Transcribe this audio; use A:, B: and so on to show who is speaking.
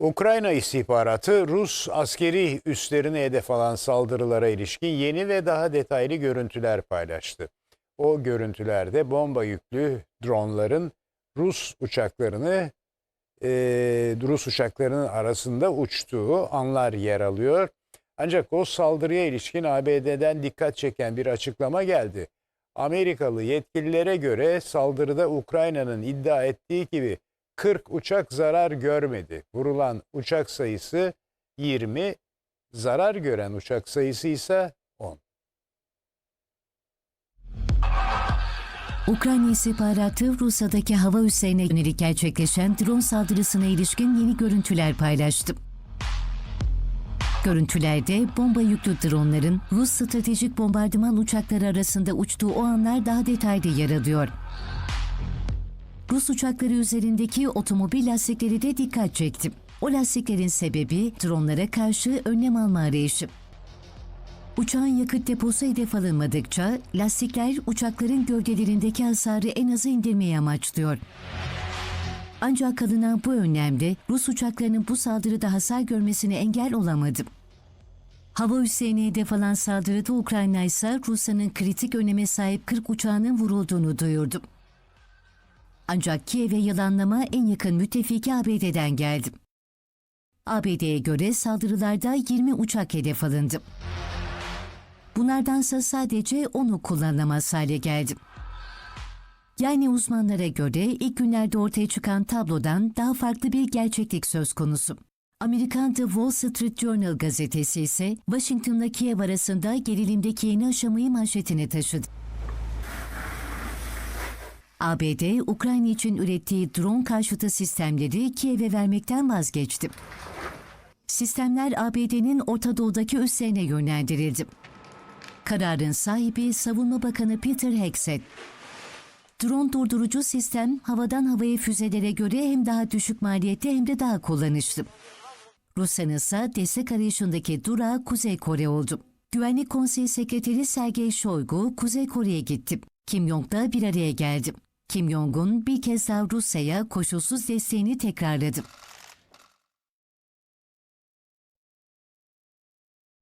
A: Ukrayna istihbaratı Rus askeri üslerine hedef alan saldırılara ilişkin yeni ve daha detaylı görüntüler paylaştı. O görüntülerde bomba yüklü dronların Rus uçaklarını e, Rus uçaklarının arasında uçtuğu anlar yer alıyor. Ancak o saldırıya ilişkin ABD'den dikkat çeken bir açıklama geldi. Amerikalı yetkililere göre saldırıda Ukrayna'nın iddia ettiği gibi 40 uçak zarar görmedi. Vurulan uçak sayısı 20, zarar gören uçak sayısı ise 10.
B: Ukrayna istihbaratı Rusya'daki hava üslerine yönelik gerçekleşen drone saldırısına ilişkin yeni görüntüler paylaştı. Görüntülerde bomba yüklü dronların Rus stratejik bombardıman uçakları arasında uçtuğu o anlar daha detaylı yer alıyor. Rus uçakları üzerindeki otomobil lastikleri de dikkat çekti. O lastiklerin sebebi dronlara karşı önlem alma arayışı. Uçağın yakıt deposu hedef alınmadıkça lastikler uçakların gövdelerindeki hasarı en aza indirmeyi amaçlıyor. Ancak alınan bu önlemde Rus uçaklarının bu saldırıda hasar görmesine engel olamadı. Hava üslerine hedef alan saldırıda Ukrayna ise Rusya'nın kritik öneme sahip 40 uçağının vurulduğunu duyurdu. Ancak Kiev'e yalanlama en yakın müttefiki ABD'den geldi. ABD'ye göre saldırılarda 20 uçak hedef alındı. Bunlardansa sadece 10'u kullanılamaz hale geldi. Yani uzmanlara göre ilk günlerde ortaya çıkan tablodan daha farklı bir gerçeklik söz konusu. Amerikan The Wall Street Journal gazetesi ise Washington'la Kiev arasında gerilimdeki yeni aşamayı manşetine taşıdı. ABD, Ukrayna için ürettiği drone karşıtı sistemleri Kiev'e vermekten vazgeçti. Sistemler ABD'nin Orta Doğu'daki üslerine yönlendirildi. Kararın sahibi Savunma Bakanı Peter Hegseth. Drone durdurucu sistem havadan havaya füzelere göre hem daha düşük maliyetli hem de daha kullanışlı. Rusya'nın ise destek arayışındaki durağı Kuzey Kore oldu. Güvenlik Konseyi Sekreteri Sergey Shoigu Kuzey Kore'ye gitti. Kim Jong da bir araya geldi. Kim Jong-un bir kez daha Rusya'ya koşulsuz desteğini tekrarladı.